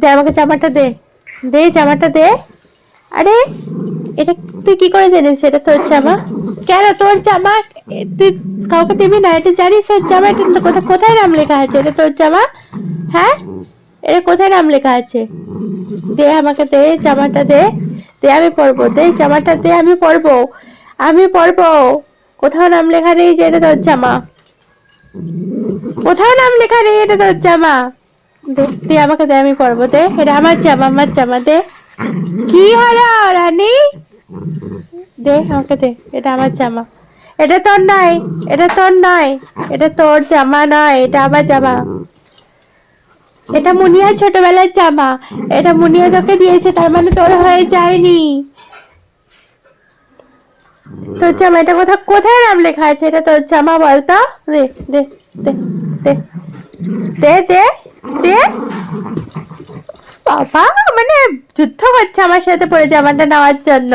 দে আমাকে জামাটা দে। দে জামাটা দে। আরে, এটা তুই কি করে জানিস? এটা তোর জামা। কেন তোর জামা? তুই কাউকে দিবি না, এটা জানিস তোর জামা? এটা কোথায় কোথায় নাম লেখা আছে? এটা তোর জামা? হ্যাঁ? এটা কোথায় নাম লেখা আছে? দে আমাকে দে, জামাটা দে। দে আমি পরবো, দে জামাটা দে, আমি পরবো। আমি পরবো। কোথাও নাম লেখা নেই যে এটা তোর জামা। কোথাও নাম লেখা নেই এটা তোর জামা। আমাকে দে, আমি দে। এটা আমার জামা আমার জামা, দে। কি হলো দে, আমাকে দে। এটা আমার জামা। এটা তোর এটা তোর এটা তোর জামা নয়, এটা আমার জামা। এটা মুনিয়ার ছোটবেলার জামা। এটা মুনিয়া তোকে দিয়েছে, তার মানে তোর হয়ে যায়নি। তোর জামা, এটা কোথায় কোথায় নাম লেখা আছে? এটা তোর জামা, বলতো? দে দে দে দে। দে দে বাবা মানে করছে আমার সাথে পরে জামাটা নেওয়ার জন্য।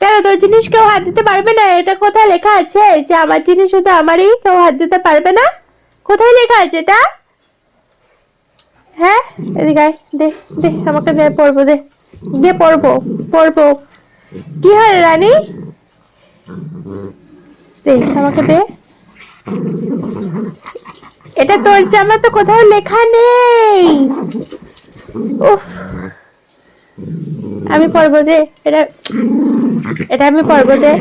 কেন, তোর জিনিস কেউ হাত দিতে পারবে না? এটা কোথায় লেখা আছে যে আমার জিনিস শুধু আমারই কেউ হাত দিতে পারবে না? কোথায় লেখা আছে এটা? হ্যাঁ? এদিকে দে দে, আমাকে দে পড়ব দে। দে পড়ব পড়ব কি হয় রানী? আমাকে দে। এটা তোর জামা তো কোথাও লেখা নেই। উফ। আমি দে এটা এটা আমি দে।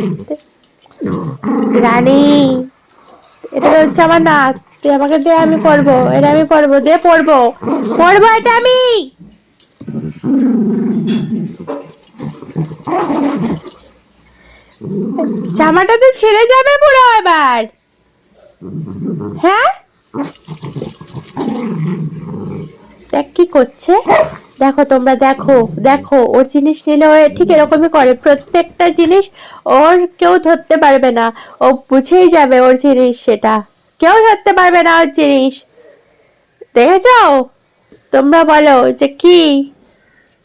রানী, এটা হচ্ছে আমার নাক। তুই আমাকে দে, আমি পড়ব। এটা আমি পড়ব দে পড়ব। পড়ব এটা আমি। জামাটা তো ছেড়ে যাবে পুরো এবার। হ্যাঁ? করছে। দেখো তোমরা, দেখো দেখো, ওর জিনিস নিলে ও ঠিক এরকমই করে। প্রত্যেকটা জিনিস ওর কেউ ধরতে পারবে না। ও বুঝেই যাবে ওর জিনিস সেটা। কেউ ধরতে পারবে না ওর জিনিস। দেখেছ? তোমরা বলো যে কি?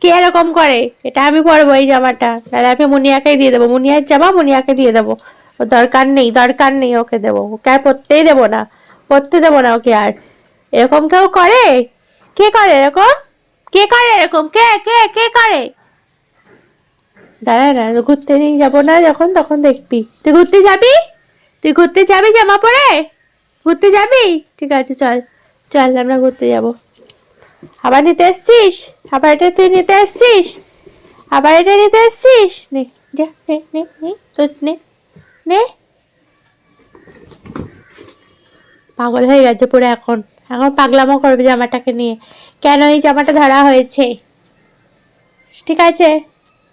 কে এরকম করে? এটা আমি পরবো এই জামাটা। তাহলে আমি মুনিয়াকে দিয়ে দেবো। মুনিয়ার জামা মুনিয়াকে দিয়ে দেবো। ও দরকার নেই দরকার নেই ওকে দেবো। ওকে আর পরতেই দেবো না। পরতে দেবো না ওকে আর। এরকম কেউ করে? কে করে এরকম? কে করে এরকম? কে কে কে করে? দাঁড়া না ঘুরতে নিয়ে যাব না যখন, তখন দেখবি। তুই ঘুরতে যাবি? তুই ঘুরতে যাবি জামা পরে? ঘুরতে যাবি? ঠিক আছে, চল। চল, আমরা ঘুরতে যাব। আবার নিতে এসছিস? আবার এটা তুই নিতে এসছিস? আবার এটা নিতে এসছিস? নে, যা, নে নে নে তো নে নে। পাগল হয়ে গেছে পুরো এখন। এখন পাগলামো করবে জামাটাকে নিয়ে। কেন এই জামাটা ধরা হয়েছে? ঠিক আছে,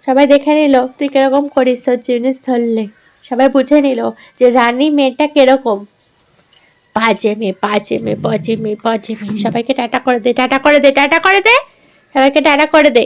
সবাই দেখে নিল, তুই কীরকম করিস তোর জিনিস ধরলে। সবাই বুঝে নিল যে রানী মেয়েটা কীরকম। বাজে মেয়ে বাজে মেয়ে বাজে মেয়ে বাজে মেয়ে সবাইকে টাটা করে দে, টাটা করে দে, টাটা করে দে, সবাইকে টাটা করে দে।